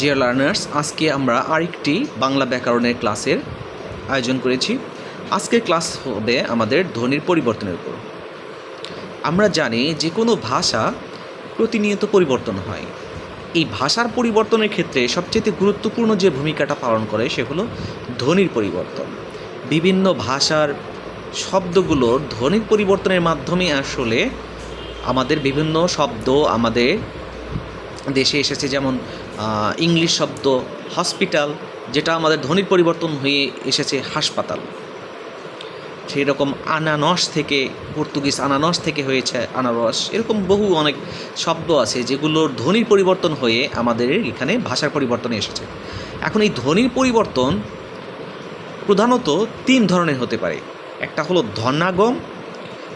Dear learners আজকে আমরা আরেকটি বাংলা ব্যাকরণের ক্লাসের আয়োজন করেছি। আজকের ক্লাস হবে আমাদের ধ্বনির পরিবর্তনের উপর। আমরা জানি যে কোনো ভাষা প্রতিনিয়ত পরিবর্তন হয়। এই ভাষার পরিবর্তনের ক্ষেত্রে সবচেয়ে গুরুত্বপূর্ণ যে ভূমিকাটা পালন করে সে ধ্বনির পরিবর্তন। বিভিন্ন ভাষার শব্দগুলোর ধ্বনির পরিবর্তনের মাধ্যমে আসলে আমাদের বিভিন্ন শব্দ আমাদের দেশে এসেছে, যেমন ইংলিশ শব্দ, হসপিটাল, যেটা আমাদের ধ্বনির পরিবর্তন হয়ে এসেছে হাসপাতাল। সেই রকম আনানস থেকে, পর্তুগিজ আনানস থেকে হয়েছে আনারস। এরকম বহু অনেক শব্দ আছে যেগুলোর ধ্বনির পরিবর্তন হয়ে আমাদের এখানে ভাষার পরিবর্তনে এসেছে। এখন এই ধ্বনির পরিবর্তন প্রধানত তিন ধরনের হতে পারে। একটা হলো ধনাগম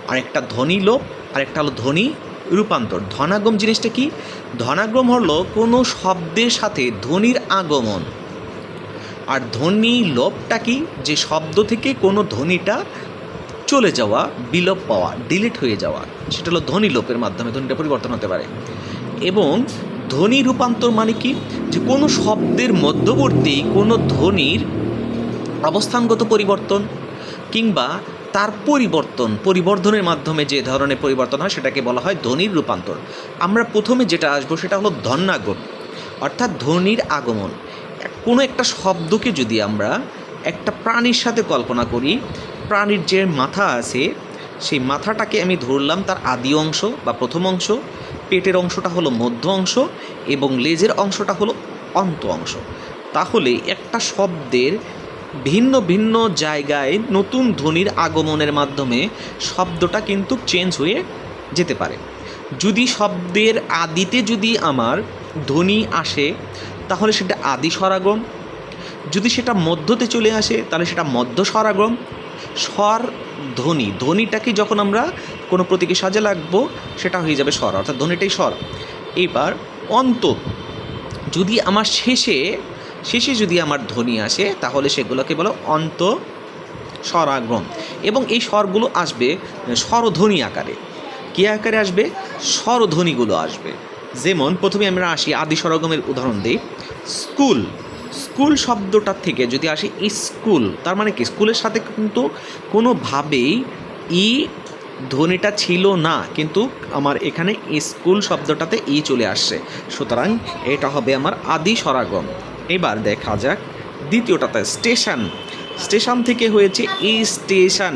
আর একটা ধ্বনি লোপ আর একটা হলো ধ্বনি রূপান্তর। ধনাগম জিনিসটা কি? ধনাগম হলো কোনো শব্দের সাথে ধ্বনির আগমন। আর ধ্বনি লোপটা কি? যে শব্দ থেকে কোনো ধ্বনিটা চলে যাওয়া, বিলোপ পাওয়া ডিলিট হয়ে যাওয়া, সেটা হলো ধ্বনি লোপের মাধ্যমে ধ্বনিটা পরিবর্তন হতে পারে। এবং ধ্বনি রূপান্তর মানে কি? যে কোনো শব্দের মধ্যবর্তী কোনো ধ্বনির অবস্থানগত পরিবর্তন কিংবা তার পরিবর্তন, পরিবর্ধনের মাধ্যমে যে ধরনের পরিবর্তন হয় সেটাকে বলা হয় ধ্বনির রূপান্তর। আমরা প্রথমে যেটা আসব সেটা হলো ধন্যাগম অর্থাৎ ধ্বনির আগমন। কোনো একটা শব্দকে যদি আমরা একটা প্রাণীর সাথে কল্পনা করি, প্রাণীর যে মাথা আছে, সেই মাথাটাকে আমি ধরলাম তার আদি অংশ বা প্রথম অংশ, পেটের অংশটা হলো মধ্য অংশ এবং লেজের অংশটা হলো অন্ত অংশ। তাহলে একটা শব্দের ভিন্ন ভিন্ন জায়গায় নতুন ধ্বনির আগমনের মাধ্যমে শব্দটা কিন্তু চেঞ্জ হয়ে যেতে পারে। যদি শব্দের আদিতে যদি আমার ধ্বনি আসে, তাহলে সেটা আদি স্বরাগম। যদি সেটা মধ্যতে চলে আসে, তাহলে সেটা মধ্য স্বরাগম। স্বর ধ্বনি, ধ্বনিটাকে যখন আমরা কোনো প্রতীকে সাজে লাগবো, সেটা হয়ে যাবে স্বর, অর্থাৎ ধ্বনিটাই স্বর। এবার অন্ত, যদি আমার শেষে শেষে যদি আমার ধ্বনি আসে, তাহলে সেগুলোকে বলো অন্ত স্বরাগম এবং এই স্বরগুলো আসবে, স্বরধ্বনি আকারে। কী আকারে আসবে? স্বরধ্বনিগুলো আসবে। যেমন, প্রথমে আমরা আসি আদি স্বরগমের উদাহরণ দিই। স্কুল। স্কুল শব্দটার থেকে যদি আসি স্কুল, তার মানে কি? স্কুলের সাথে কিন্তু কোনোভাবেই ই ধ্বনিটা ছিল না, কিন্তু আমার এখানে স্কুল শব্দটাতে ই চলে আসছে। সুতরাং এটা হবে আমার আদি স্বরাগম এবার দেখা যাক দ্বিতীয়টাতে স্টেশন। স্টেশন থেকে হয়েছে ই স্টেশন।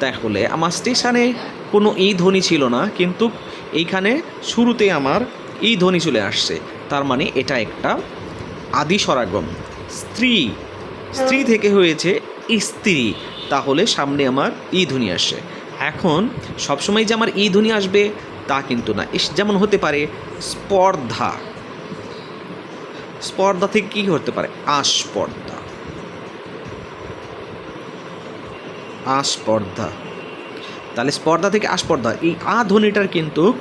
তাহলে আমার স্টেশনে কোনো ই ধ্বনি ছিল না, কিন্তু এইখানে শুরুতে আমার ই ধ্বনি চলে আসছে। তার মানে এটা একটা আদি সরাগম স্ত্রী। স্ত্রী থেকে হয়েছে স্ত্রী। তাহলে সামনে আমার ই ধ্বনি আসছে এখন সবসময় যে আমার ই ধ্বনি আসবে তা কিন্তু না। যেমন হতে পারে স্পর্ধা। স্পর্ধা থেকে কী হতে পারে? আস্পর্ধা। আস্পর্ধা। তাহলে স্পর্ধা থেকে আস্পর্ধা। এই আ ধ্বনিটার কিন্তু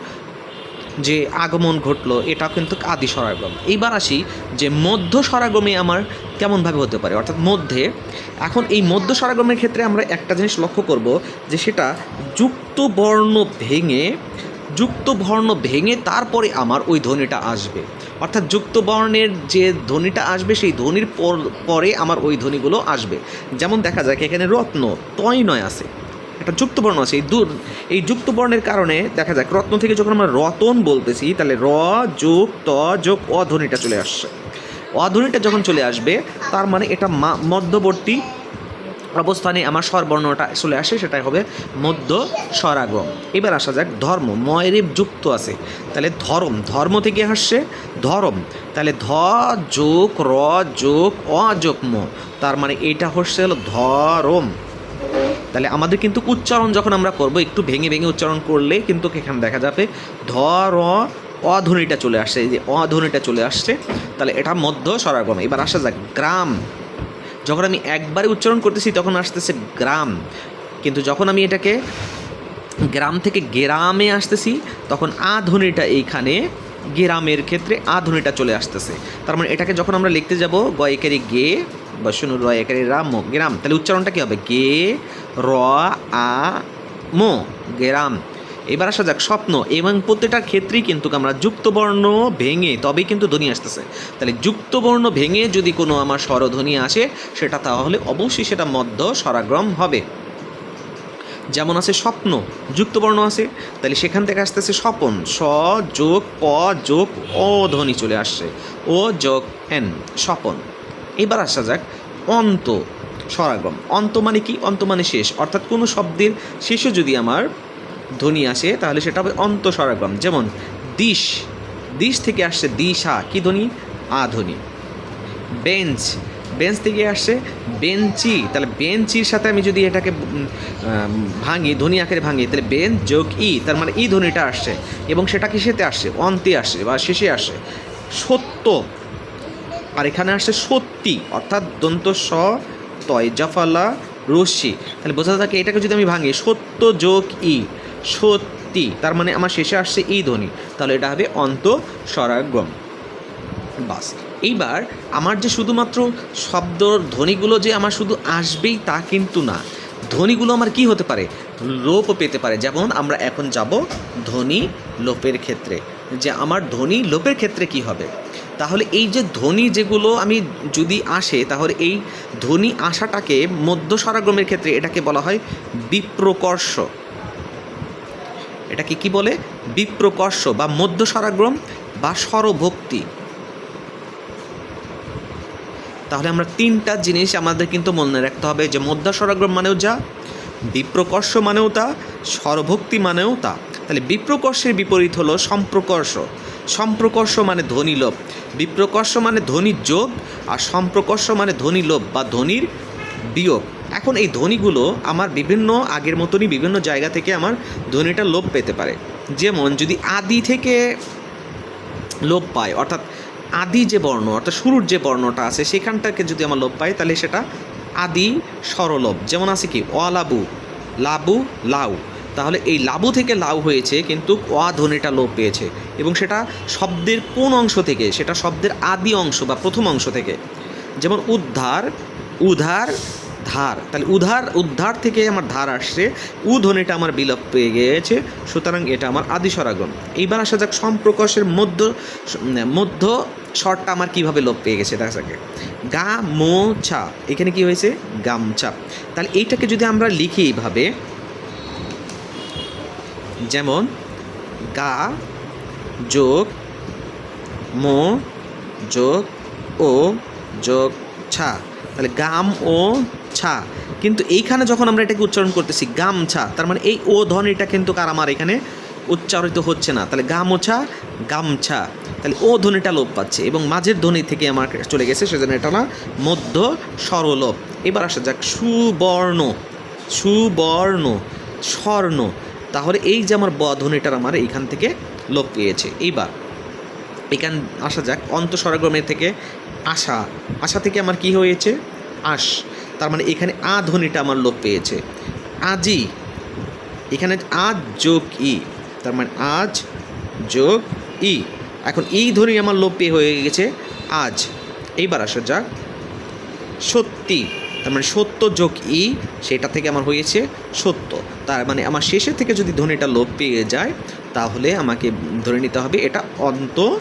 যে আগমন ঘটলো এটা কিন্তু আদি স্বরাগম। এইবার আসি যে মধ্য স্বরাগমে আমার কেমনভাবে হতে পারে? অর্থাৎ মধ্যে, এখন এই মধ্য স্বরাগমের ক্ষেত্রে আমরা একটা জিনিস লক্ষ্য করব যে সেটা যুক্ত বর্ণ ভেঙে, যুক্ত বর্ণ ভেঙে তারপরে আমার ওই ধ্বনিটা আসবে। অর্থাৎ যুক্ত বর্ণের যে ধ্বনিটা আসবে, সেই ধ্বনির পর- আমার ওই ধ্বনিগুলো আসবে। যেমন দেখা যায় এখানে রত্ন, তয় নয় আছে। একটা যুক্ত বর্ণ আছে। এই দূর, এই যুক্ত বর্ণের কারণে দেখা যায় রত্ন থেকে যখন আমরা রতন বলতেছি, তাহলে র, যোগ, ত, যোগ অধ্বনিটা চলে আসছে। অধ্বনিটা যখন চলে আসবে, তার মানে এটা মধ্যবর্তী অবস্থানে আমার স্বরবর্ণটা চলে আসে, সেটাই হবে মধ্য স্বরাগম। এবার আসা যাক, ধর্ম ময়রেব যুক্ত আছে। তাহলে ধর্ম ধর্ম থেকে আসছে ধরম। তাহলে ধ, যোগ, র, যোগ, অ, যোগ, ম। তার মানে এটা হচ্ছে হলো ধরম। তাহলে আমাদের কিন্তু উচ্চারণ যখন আমরা করব, একটু ভেঙে ভেঙে উচ্চারণ করলে কিন্তু এখানে দেখা যাবে ধ র অধ্বনিটা চলে আসছে। এই যে অধ্বনিটা চলে আসছে, তাহলে এটা মধ্য স্বরাগম। এবার আসা যাক, গ্রাম। যখন আমি একবারে উচ্চারণ করতেছি, তখন আসতেছে গ্রাম। কিন্তু যখন আমি এটাকে গ্রাম থেকে গেরামে আসতেছি, তখন আ ধ্বনিটা এইখানে, গেরামের ক্ষেত্রে আ ধ্বনিটা চলে আসতেছে। তার মানে এটাকে যখন আমরা লিখতে যাব গ একারি গে বা শুনু র একারি রাম গেরাম, তাহলে উচ্চারণটা কী হবে? গে, র, আ, মো, গেরাম। এবার আসা যাক, স্বপ্ন এবং প্রত্যেকটার ক্ষেত্রেই কিন্তু আমরা যুক্তবর্ণ ভেঙে তবেই কিন্তু ধ্বনি আসতেছে। তাহলে যুক্তবর্ণ ভেঙে যদি কোনো আমার স্বরধ্বনি আসে, সেটা তাহলে অবশ্যই সেটা মধ্য স্বরাগ্রম হবে। যেমন আছে স্বপ্ন, যুক্তবর্ণ আছে, তাহলে সেখান থেকে আসতেছে স্বপন, স যোগ প যোগ অ ধ্বনি চলে আসছে। ও যোগ এন, স্বপন। এবার আসা যাক, অন্ত স্বরাগম অন্ত মানে কি? অন্ত মানে শেষ। অর্থাৎ কোনো শব্দের শেষে যদি আমার ধ্বনি আসে, তাহলে সেটা হবে অন্ত স্বরাগম যেমন, দিশ। দিশ থেকে আসছে দিশা। কি ধ্বনি? আ ধ্বনি। বেঞ্চ। বেঞ্চ থেকে আসছে বেঞ্চি। তাহলে বেঞ্চির সাথে আমি যদি এটাকে ভাঙি, ধ্বনি আকারে ভাঙি, তাহলে বেঞ্চ যোগ ই, তার মানে ই ধ্বনিটা আসছে। এবং সেটা কিসেতে আসছে? অন্তে আসছে বা শেষে আসছে। সত্য। আর এখানে আসছে সত্যি, অর্থাৎ দন্ত স, তয়, জাফালা, রশ্মি। তাহলে বোঝা থাকে এটাকে যদি আমি ভাঙি, সত্য যোগ ই। সত্যি। তার মানে আমার শেষে আসছে এই ধ্বনি তাহলে এটা হবে অন্ত স্বরাগম বাস। এইবার আমার যে শুধুমাত্র শব্দ ধ্বনিগুলো যে আমার শুধু আসবেই তা কিন্তু না। ধ্বনিগুলো আমার কি হতে পারে? লোপও পেতে পারে। যেমন আমরা এখন যাব ধ্বনি লোপের ক্ষেত্রে। যে আমার ধ্বনি লোপের ক্ষেত্রে কি হবে? তাহলে এই যে ধ্বনি যেগুলো আমি যদি আসে, তাহলে এই ধ্বনি আসাটাকে মধ্য স্বরাগ্রমের ক্ষেত্রে এটাকে বলা হয় বিপ্রকর্ষ। এটাকে কি বলে? বিপ্রকর্ষ বা মধ্য স্বরাগ্রম বা স্বরভক্তি তাহলে আমরা তিনটা জিনিস আমাদের কিন্তু মনে রাখতে হবে, যে মধ্যা স্বরাগ্রম মানেও যা, বিপ্রকর্ষ মানেও তা স্বরভক্তি মানেও তা। তাহলে বিপ্রকর্ষের বিপরীত হলো সম্প্রকর্ষ। সম্প্রকর্ষ মানে ধ্বনি লোভ বিপ্রকর্ষ মানে ধ্বনির যোগ, আর সম্প্রকর্ষ মানে ধ্বনি লোভ বা ধ্বনির বিয়োগ। এখন এই ধ্বনিগুলো আমার বিভিন্ন আগের মতনই বিভিন্ন জায়গা থেকে আমার ধ্বনিটা লোপ পেতে পারে। যেমন যদি আদি থেকে লোপ পায়, অর্থাৎ আদি যে বর্ণ, অর্থাৎ শুরুর যে বর্ণটা আছে, সেখানটাকে যদি আমার লোপ পাই তাহলে সেটা আদি স্বরলোপ। যেমন আছে কি অলাবু লাবু লাউ। তাহলে এই লাবু থেকে লাউ হয়েছে, কিন্তু অ ধ্বনিটা লোপ পেয়েছে। এবং সেটা শব্দের কোন অংশ থেকে, সেটা শব্দের আদি অংশ বা প্রথম অংশ থেকে। যেমন উদ্ধার, উধার ধার। তাহলে উধার, উদ্ধার থেকে আমার ধার আসছে। উ ধ্বনিটা আমার বিলোপ পেয়ে গিয়েছে। সুতরাং এটা আমার আদি স্বরাগম এইবার আসা যাক সম্প্রকাশের মধ্য মধ্য স্বরটা আমার কীভাবে লোপ পেয়ে গেছে, দেখা যাকে। গা, মো, ছা। এখানে কি হয়েছে? গামছা। তাহলে এইটাকে যদি আমরা লিখি এইভাবে, যেমন গা যোগ মো যোগ ও যোগ ছা। তাহলে গাম ও ছা। কিন্তু এইখানে যখন আমরা এটাকে উচ্চারণ করতেছি গামছা, তার মানে এই ও ধ্বনিটা কিন্তু কার আমার এখানে উচ্চারিত হচ্ছে না। তাহলে গামোছা, গামছা। তাহলে ও ধ্বনিটা লোপ পাচ্ছে এবং মাঝের ধ্বনি থেকে আমার চলে গেছে, সেজন্য এটা না মধ্য স্বরলোপ এবার আসা যাক, সুবর্ণ। সুবর্ণ, স্বর্ণ। তাহলে এই যে আমার ব ধ্বনিটার আমার এইখান থেকে লোপ পেয়েছে। এইবার এখান আসা যাক অন্তঃস্বরাগ্রমের থেকে আশা আশা থেকে আমার কি হয়েছে? আশ তার মানে এখানে আ ধ্বনিটা আমার লোপ পেয়েছে। আজি, এখানে আজ যোগ ই, তার মানে আজ যোগ ই। এখন এই ধ্বনি আমার লোপ পেয়ে হয়ে গেছে আজ। এইবার আসা যাক। সত্যি, তার মানে সত্য যোগ ই, সেটা থেকে আমার হয়েছে সত্য। তার মানে আমার শেষের থেকে যদি ধ্বনিটা লোপ পেয়ে যায়, তাহলে আমাকে ধরে নিতে হবে এটা অন্ত